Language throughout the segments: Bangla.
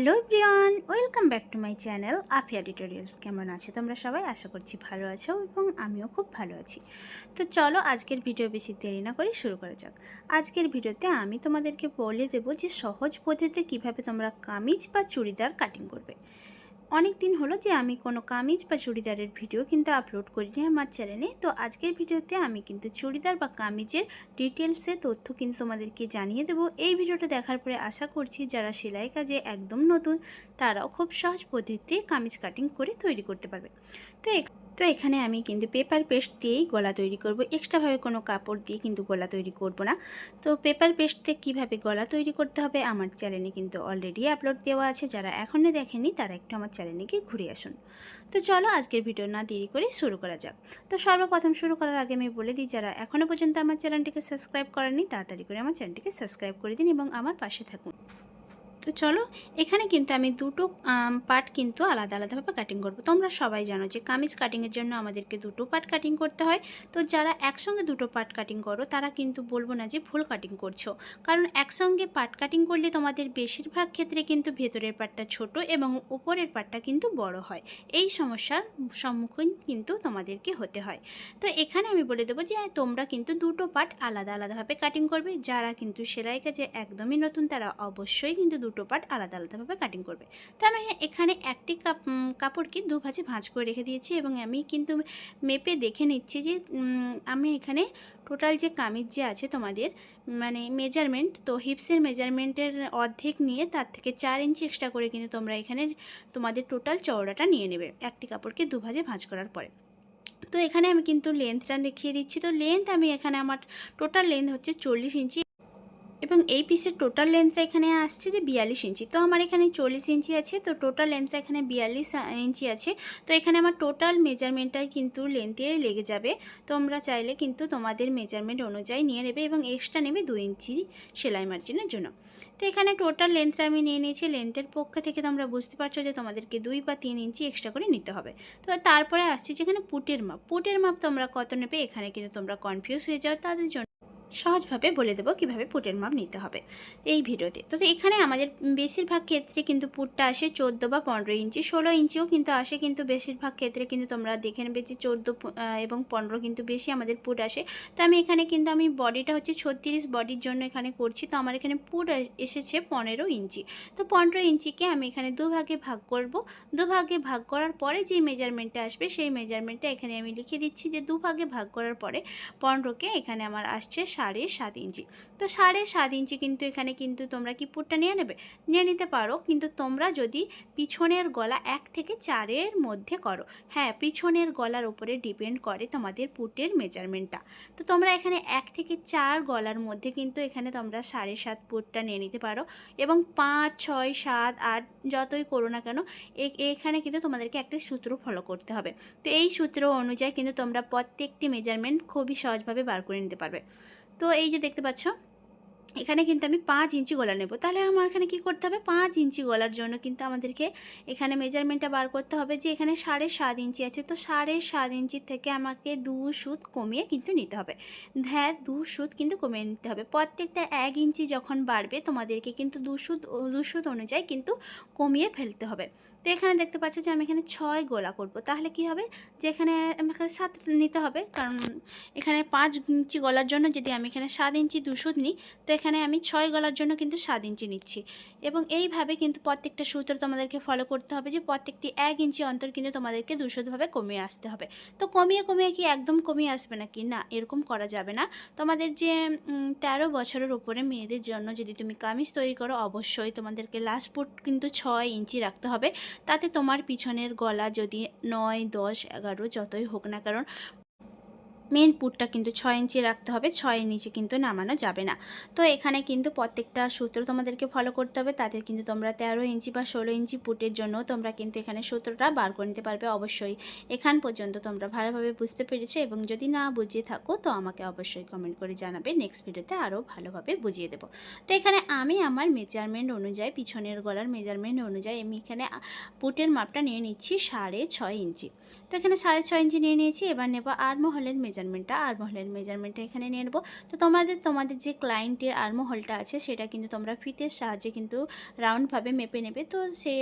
Hello Brian welcome back to my channel Afia tutorials. কেমন আছো তোমরা সবাই? আশা করছি ভালো আছো এবং আমিও খুব ভালো আছি। তো চলো আজকের ভিডিও বেশি দেরি না করে শুরু করা যাক। আজকের ভিডিওতে আমি তোমাদেরকে বলে দেব যে সহজ পদ্ধতিতে কীভাবে তোমরা কামিজ বা চুড়িদার কাটিং করবে। অনেক দিন হলো যে আমি কোনো কামিজ বা চুড়িদারের ভিডিও কিন্তু আপলোড করিনি আমার চ্যানেলে। তো আজকের ভিডিওতে আমি কিন্তু চুড়িদার বা কামিজের ডিটেলসে তথ্য কিন্তু তোমাদেরকে জানিয়ে দেবো। এই ভিডিওটা দেখার পরে আশা করছি যারা সেলাই কাজে একদম নতুন, তারাও খুব সহজ পদ্ধতিতে কামিজ কাটিং করে তৈরি করতে পারবে। তো তো এখানে আমি কিন্তু পেপার পেস্ট দিয়েই গলা তৈরি করব। এক্সট্রাভাবে কোনো কাপড় দিয়ে কিন্তু গলা তৈরি করব না। তো পেপার পেস্টে কীভাবে গলা তৈরি করতে হবে আমার চ্যানেলে কিন্তু অলরেডি আপলোড দেওয়া আছে। যারা এখনও দেখেনি তারা একটু আমার চ্যানেলে গিয়ে ঘুরে আসুন। তো চলো আজকের ভিডিও না দেরি করে শুরু করা যাক। তো সর্বপ্রথম শুরু করার আগে আমি বলে দিই, যারা এখনও পর্যন্ত আমার চ্যানেলটিকে সাবস্ক্রাইব করেনি তাড়াতাড়ি করে আমার চ্যানেলটিকে সাবস্ক্রাইব করে দিন এবং আমার পাশে থাকুন। তো চলো, এখানে কিন্তু আমি দুটো পার্ট কিন্তু আলাদা আলাদাভাবে কাটিং করব। তোমরা সবাই জানো যে কামিজ কাটিংয়ের জন্য আমাদেরকে দুটো পার্ট কাটিং করতে হয়। তো যারা একসঙ্গে দুটো পার্ট কাটিং করো, তারা কিন্তু বলব না যে ভুল কাটিং করছ। কারণ একসঙ্গে পার্ট কাটিং করলে তোমাদের বেশিরভাগ ক্ষেত্রে কিন্তু ভেতরের পার্টটা ছোট এবং উপরের পার্টটা কিন্তু বড় হয়। এই সমস্যার সম্মুখীন কিন্তু তোমাদেরকে হতে হয়। তো এখানে আমি বলে দেবো যে তোমরা কিন্তু দুটো পার্ট আলাদা আলাদাভাবে কাটিং করবে। যারা কিন্তু সেলাই কাজে একদমই নতুন, তারা অবশ্যই কিন্তু দুটো পার্ট আলাদা আলাদাভাবে কাটিং করবে। তো আমি এখানে একটি কাপ কাপড়কে দু ভাঁজে ভাঁজ করে রেখে দিয়েছি এবং আমি কিন্তু মেপে দেখে নিচ্ছি যে আমি এখানে টোটাল যে কামিজ যে আছে তোমাদের মানে মেজারমেন্ট তো হিপসের মেজারমেন্টের অর্ধেক নিয়ে তার থেকে চার ইঞ্চি এক্সট্রা করে কিন্তু তোমরা এখানে তোমাদের টোটাল চওড়াটা নিয়ে নেবে একটি কাপড়কে দু ভাঁজে ভাঁজ করার পরে। তো এখানে আমি কিন্তু লেন্থটা দেখিয়ে দিচ্ছি। তো লেন্থ আমি এখানে আমার টোটাল লেন্থ হচ্ছে চল্লিশ ইঞ্চি এবং এই পিসের টোটাল লেন্থটা এখানে আসছে যে বিয়াল্লিশ ইঞ্চি। তো আমার এখানে চল্লিশ ইঞ্চি আছে, তো টোটাল লেন্থটা এখানে বিয়াল্লিশ ইঞ্চি আছে। তো এখানে আমার টোটাল মেজারমেন্টটাই কিন্তু লেন্থে লেগে যাবে। তোমরা চাইলে কিন্তু তোমাদের মেজারমেন্ট অনুযায়ী নিয়ে নেবে এবং এক্সট্রা নেবে দু ইঞ্চি সেলাই মার্জিনের জন্য। তো এখানে টোটাল লেন্থটা আমি নিয়ে নিয়েছি। লেন্থের পক্ষ থেকে তোমরা বুঝতে পারছ যে তোমাদেরকে দুই বা তিন ইঞ্চি এক্সট্রা করে নিতে হবে। তো তারপরে আসছে যেখানে পুটের মাপ। পুটের মাপ তোমরা কত নেবে? এখানে কিন্তু তোমরা কনফিউজ হয়ে যাও। তাদের জন্য সহজভাবে বলে দেবো কীভাবে পুটের মাপ নিতে হবে এই ভিডিওতে। তো এখানে আমাদের বেশিরভাগ ক্ষেত্রে কিন্তু পুটটা আসে চোদ্দ বা পনেরো ইঞ্চি। ষোলো ইঞ্চিও কিন্তু আসে, কিন্তু বেশিরভাগ ক্ষেত্রে কিন্তু তোমরা দেখে নেবে যে চোদ্দ এবং পনেরো কিন্তু বেশি আমাদের পুট আসে। তো আমি এখানে কিন্তু আমি বডিটা হচ্ছে ছত্রিশ বডির জন্য এখানে করছি। তো আমার এখানে পুট এসেছে পনেরো ইঞ্চি। তো পনেরো ইঞ্চিকে আমি এখানে দুভাগে ভাগ করব। দুভাগে ভাগ করার পরে যে মেজারমেন্টটা আসবে সেই মেজারমেন্টটা এখানে আমি লিখে দিচ্ছি যে দুভাগে ভাগ করার পরে পনেরোকে এখানে আমার আসছে সাড়ে সাত ইঞ্চি। তো সাড়ে সাত ইঞ্চি কিন্তু এখানে কিন্তু তোমরা কি পুটটা নিয়ে নেবে। নিয়ে নিতে পারো, কিন্তু তোমরা যদি পিছনের গলা এক থেকে চারের মধ্যে করো হ্যাঁ পিছনের গলার উপরে ডিপেন্ড করে তোমাদের পুটের মেজারমেন্টটা তো তোমরা এখানে এক থেকে চার গলার মধ্যে কিন্তু এখানে তোমরা সাড়ে সাত পুটটা নিয়ে নিতে পারো এবং পাঁচ, ছয়, সাত, আট যতই করো না কেন এখানে কিন্তু তোমাদেরকে একটা সূত্র ফলো করতে হবে। তো এই সূত্র অনুযায়ী কিন্তু তোমরা প্রত্যেকটি মেজারমেন্ট খুবই সহজভাবে বার করে নিতে পারবে। তো এই যে দেখতে পাচ্ছ এখানে কিন্তু আমি পাঁচ ইঞ্চি গলা নেব। তাহলে আমার এখানে কি করতে হবে? পাঁচ ইঞ্চি গলার জন্য কিন্তু আমাদেরকে এখানে মেজারমেন্টটা বার করতে হবে যে এখানে সাড়ে সাত ইঞ্চি আছে। তো সাড়ে সাত ইঞ্চি থেকে আমাকে দু সুত কমিয়ে কিন্তু নিতে হবে। হ্যাঁ দু সুত কিন্তু কমিয়ে নিতে হবে। প্রত্যেকটা এক ইঞ্চি যখন বাড়বে, তোমাদেরকে কিন্তু দু সুত দু সুত অনুযায়ী কিন্তু কমিয়ে ফেলতে হবে। তো এখানে দেখতে পাচ্ছ যে আমি এখানে ছয় গোলা করব। তাহলে কি হবে? যে এখানে আমাকে সাত নিতে হবে। কারণ এখানে পাঁচ ইঞ্চি গলার জন্য যদি আমি এখানে সাত ইঞ্চি দুশো নিই, তো এখানে আমি ছয় গলার জন্য কিন্তু সাত ইঞ্চি নিচ্ছি। এবং এইভাবে কিন্তু প্রত্যেকটা সূত্র তোমাদেরকে ফলো করতে হবে যে প্রত্যেকটি এক ইঞ্চি অন্তর কিন্তু তোমাদেরকে দুশোভাবে কমিয়ে আসতে হবে। তো কমিয়ে কমিয়ে কি একদম কমিয়ে আসবে নাকি? না, এরকম করা যাবে না। তোমাদের যে তেরো বছরের উপরে মেয়েদের জন্য যদি তুমি কামিজ তৈরি করো, অবশ্যই তোমাদেরকে লাস্ট ফুট কিন্তু ছয় ইঞ্চি রাখতে হবে। তাতে তোমার পিছনের গলা যদি নয়, দশ, এগারো যতই হোক না কারণ মেন পুটটা কিন্তু ছয় ইঞ্চি রাখতে হবে ছয়ের নিচে কিন্তু নামানো যাবে না। তো এখানে কিন্তু প্রত্যেকটা সূত্র তোমাদেরকে ফলো করতে হবে, তাতে কিন্তু তোমরা তেরো ইঞ্চি বা ষোলো ইঞ্চি পুটের জন্য তোমরা কিন্তু এখানে সূত্রটা বার করে নিতে পারবে অবশ্যই। এখান পর্যন্ত তোমরা ভালোভাবে বুঝতে পেরেছ এবং যদি না বুঝিয়ে থাকো, তো আমাকে অবশ্যই কমেন্ট করে জানাবে। নেক্সট ভিডিওতে আরও ভালোভাবে বুঝিয়ে দেবো। তো এখানে আমি আমার মেজারমেন্ট অনুযায়ী, পিছনের গলার মেজারমেন্ট অনুযায়ী আমি এখানে পুটের মাপটা নিয়ে নিচ্ছি সাড়ে ছয় ইঞ্চি। তো এখানে সাড়ে ছয় ইঞ্চি নিয়ে নিয়েছি, এবার নেব আরমহলের মেজারমেন্টটা আরমহলের মেজারমেন্টটা এখানে নিয়ে নেব। তো তোমাদের তোমাদের যে ক্লায়েন্টের আর্মহলটা আছে, সেটা কিন্তু তোমরা ফিতের সাহায্যে কিন্তু রাউন্ডভাবে মেপে নেবে। তো সে,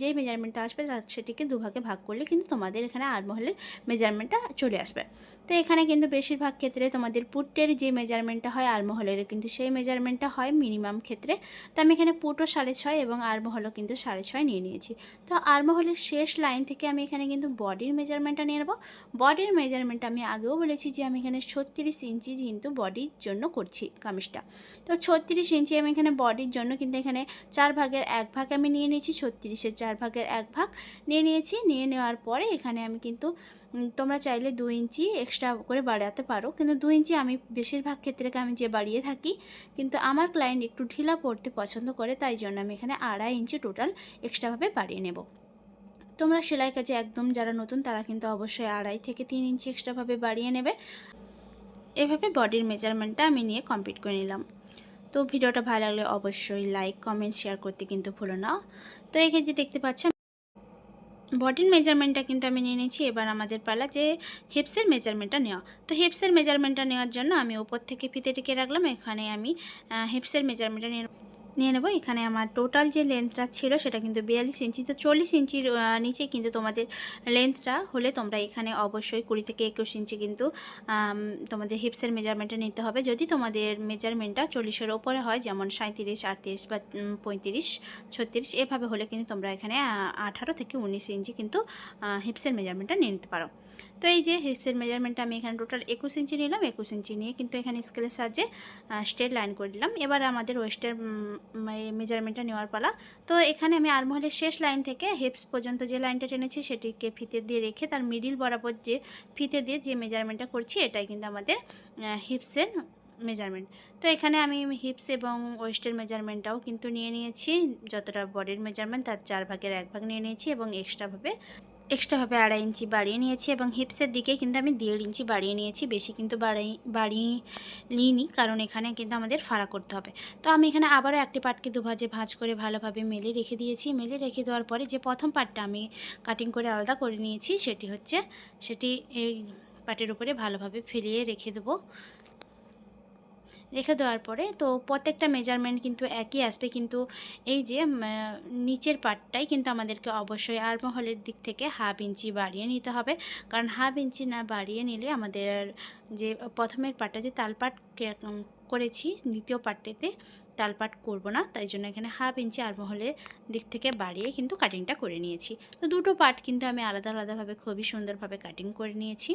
যে মেজারমেন্টটা আসবে সেটিকে দুভাগে ভাগ করলে কিন্তু তোমাদের এখানে আরমহলের মেজারমেন্টটা চলে আসবে। তো এখানে কিন্তু বেশিরভাগ ক্ষেত্রে তোমাদের পুটের যে মেজারমেন্টটা হয়, আরমহলের কিন্তু সেই মেজারমেন্টটা হয় মিনিমাম ক্ষেত্রে। তো আমি এখানে পুটও সাড়ে ছয় এবং আরমহলও কিন্তু সাড়ে ছয় নিয়ে নিয়েছি। তো আরমহলের শেষ লাইন থেকে আমি এখানে কিন্তু বডির মেজারমেন্টটা নিয়ে নেব। বডির মেজারমেন্ট আমি আগেও বলেছি যে আমি এখানে ছত্রিশ ইঞ্চি কিন্তু বডির জন্য করছি কামিজটা। তো ছত্রিশ ইঞ্চি আমি এখানে বডির জন্য কিন্তু এখানে চার ভাগের এক ভাগ আমি নিয়ে নিয়েছি, ছত্রিশের চার ভাগের এক ভাগ নিয়ে নিয়েছি। নিয়ে নেওয়ার পরে এখানে আমি কিন্তু তোমরা চাইলে দু ইঞ্চি এক্সট্রা করে বাড়াতে পারো। কিন্তু দু ইঞ্চি আমি বেশিরভাগ ক্ষেত্রে আমি যে বাড়িয়ে থাকি, কিন্তু আমার ক্লায়েন্ট একটু ঢিলা পড়তে পছন্দ করে, তাই জন্য আমি এখানে আড়াই ইঞ্চি টোটাল এক্সট্রাভাবে বাড়িয়ে নেব। তোমরা সেলাই কাজে একদম যারা নতুন, তারা কিন্তু অবশ্যই আড়াই থেকে তিন ইঞ্চি এক্সট্রাভাবে বাড়িয়ে নেবে। এভাবে বডির মেজারমেন্টটা আমি নিয়ে কমপ্লিট করে নিলাম। তো ভিডিওটা ভালো লাগলে অবশ্যই লাইক কমেন্ট শেয়ার করতে কিন্তু ভুলো না। তো যে দেখতে পাচ্ছ বডির মেজারমেন্টটা কিন্তু আমি নিয়ে নিয়েছি। এবার আমাদের পালা যে হিপসের মেজারমেন্টটা নেওয়া। তো হিপসের মেজারমেন্টটা নেওয়ার জন্য আমি ওপর থেকে ফিতে টিকে রাখলাম। এখানে আমি হিপসের মেজারমেন্টটা নিয়ে নিয়ে নেব। এখানে আমার টোটাল যে লেন্থটা ছিল সেটা কিন্তু বিয়াল্লিশ ইঞ্চি। তো চল্লিশ ইঞ্চির নিচে কিন্তু তোমাদের লেন্থটা হলে তোমরা এখানে অবশ্যই কুড়ি থেকে একুশ ইঞ্চি কিন্তু তোমাদের হিপসের মেজারমেন্টটা নিতে হবে। যদি তোমাদের মেজারমেন্টটা চল্লিশের ওপরে হয়, যেমন সাঁত্রিশ আটত্রিশ বা পঁয়ত্রিশ, ছত্রিশ, এভাবে হলে কিন্তু তোমরা এখানে আঠারো থেকে উনিশ ইঞ্চি কিন্তু হিপসের মেজারমেন্টটা নিয়ে নিতে পারো। তো এই যে হিপসের মেজারমেন্টটা আমি এখানে টোটাল একুশ ইঞ্চি নিলাম, একুশ ইঞ্চি নিয়ে কিন্তু এখানে স্কেলের সাহায্যে স্ট্রেট লাইন করে দিলাম। এবার আমাদের ওয়েস্টের মেজারমেন্টটা নেওয়ার পালা। তো এখানে আমি আরমহলের শেষ লাইন থেকে হিপস পর্যন্ত যে লাইনটা টেনেছি সেটিকে ফিতে দিয়ে রেখে, তার মিডিল বরাবর যে ফিতে দিয়ে যে মেজারমেন্টটা করছি, এটাই কিন্তু আমাদের হিপসের মেজারমেন্ট তো এখানে আমি হিপস এবং ওয়েস্টের মেজারমেন্টটাও কিন্তু নিয়ে নিয়েছি। যতটা বডির মেজারমেন্ট তার চার ভাগের এক ভাগ নিয়ে নিয়েছি এবং এক্সট্রাভাবে এক্সট্রাভাবে আড়াই ইঞ্চি বাড়িয়ে নিয়েছি এবং হিপসের দিকে কিন্তু আমি দেড় ইঞ্চি বাড়িয়ে নিয়েছি, বেশি কিন্তু বাড়াই বাড়িয়ে নিইনি কারণ এখানে কিন্তু আমাদের ফাড়া করতে হবে। তো আমি এখানে আবারও একটি পাটকে দুভাজে ভাঁজ করে ভালোভাবে মেলে রেখে দিয়েছি। মেলে রেখে দেওয়ার পরে যে প্রথম পাটটা আমি কাটিং করে আলাদা করে নিয়েছি, সেটি হচ্ছে, সেটি এই পাটের উপরে ভালোভাবে ফেলিয়ে রেখে দেবো। রেখে দেওয়ার পরে তো প্রত্যেকটা মেজারমেন্ট কিন্তু একই আসবে। কিন্তু এই যে নিচের পার্টটাই কিন্তু আমাদেরকে অবশ্যই আরমহলের দিক থেকে হাফ ইঞ্চি বাড়িয়ে নিতে হবে। কারণ হাফ ইঞ্চি না বাড়িয়ে নিলে আমাদের যে, প্রথমের পাটটা যে তালপাট করেছি, দ্বিতীয় পাটটিতে তালপাট করব না। তাই জন্য এখানে হাফ ইঞ্চি আরমহলের দিক থেকে বাড়িয়ে কিন্তু কাটিংটা করে নিয়েছি। তো দুটো পার্ট কিন্তু আমি আলাদা আলাদাভাবে খুবই সুন্দরভাবে কাটিং করে নিয়েছি।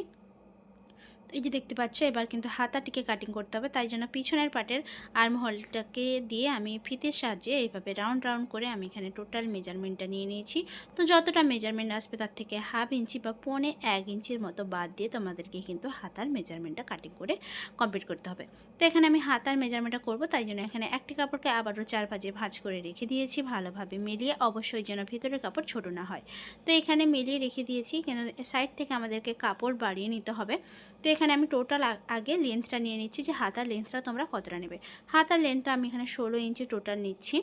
এই যে দেখতে পাচ্ছ, এবার কিন্তু হাতাটিকে কাটিং করতে হবে। তাই জন্য পিছনের পাটের আর্মহলটাকে দিয়ে আমি ফিতের সাহায্যে এইভাবে রাউন্ড রাউন্ড করে আমি এখানে টোটাল মেজারমেন্টটা নিয়ে নিয়েছি। তো যতটা মেজারমেন্ট আসবে তার থেকে হাফ ইঞ্চি বা পৌনে এক ইঞ্চির মতো বাদ দিয়ে তোমাদেরকে কিন্তু হাতার মেজারমেন্টটা কাটিং করে কমপ্লিট করতে হবে। তো এখানে আমি হাতার মেজারমেন্টটা করব, তাই জন্য এখানে একটি কাপড়কে আবারও চার ভাজে ভাঁজ করে রেখে দিয়েছি ভালোভাবে মিলিয়ে, অবশ্যই যেন ভিতরের কাপড় ছোট না হয়। তো এখানে মিলিয়ে রেখে দিয়েছি কেন সাইড থেকে আমাদেরকে কাপড় বাড়িয়ে নিতে হবে। তো এখানে আমি টোটাল আগে লেন্থটা নিয়ে নিচ্ছি যে হাতার লেন্থটা তোমরা কতটা নেবে। হাতার লেন্থটা আমি এখানে ষোলো ইঞ্চি টোটাল নিচ্ছি।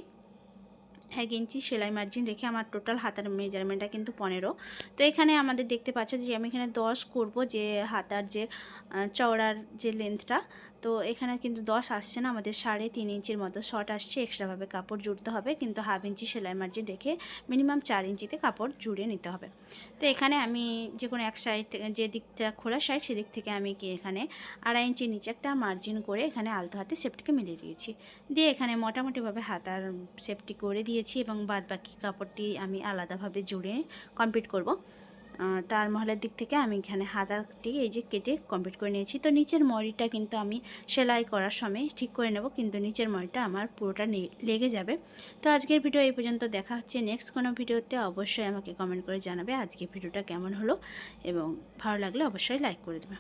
এক ইঞ্চি সেলাই মার্জিন রেখে আমার টোটাল হাতার মেজারমেন্টটা কিন্তু পনেরো। তো এখানে আমাদের দেখতে পাচ্ছ যে আমি এখানে দশ করব যে হাতার যে চওড়ার যে লেন্থটা তো এখানে কিন্তু দশ আসছে না, আমাদের সাড়ে তিন ইঞ্চির মতো শর্ট আসছে এক্সট্রাভাবে কাপড় জুড়তে হবে, কিন্তু হাফ ইঞ্চি সেলাই মার্জিন রেখে মিনিমাম চার ইঞ্চিতে কাপড় জুড়ে নিতে হবে। তো এখানে আমি যে কোনো এক সাইড যে দিকটা খোলা সাইড সেদিক থেকে আমি কি এখানে আড়াই ইঞ্চি নিচে একটা মার্জিন করে এখানে আলতো হাতে সেফটিকে মিলিয়ে দিয়েছি। দিয়ে এখানে মোটামুটিভাবে হাতার সেফটি করে দিয়েছি এবং বাদ বাকি কাপড়টি আমি আলাদাভাবে জুড়ে কমপ্লিট করব। তার মহলের দিক থেকে আমি এখানে হাতাটি এই যে কেটে কমপ্লিট করে নিয়েছি। তো নিচের মরিটা কিন্তু আমি সেলাই করার সময় ঠিক করে নেব, কিন্তু নিচের মরিটা আমার পুরোটা লেগে যাবে। তো আজকের ভিডিও এই পর্যন্ত, দেখা হচ্ছে নেক্সট কোনো ভিডিওতে। অবশ্যই আমাকে কমেন্ট করে জানাবে আজকের ভিডিওটা কেমন হলো, এবং ভালো লাগলে অবশ্যই লাইক করে দেবে।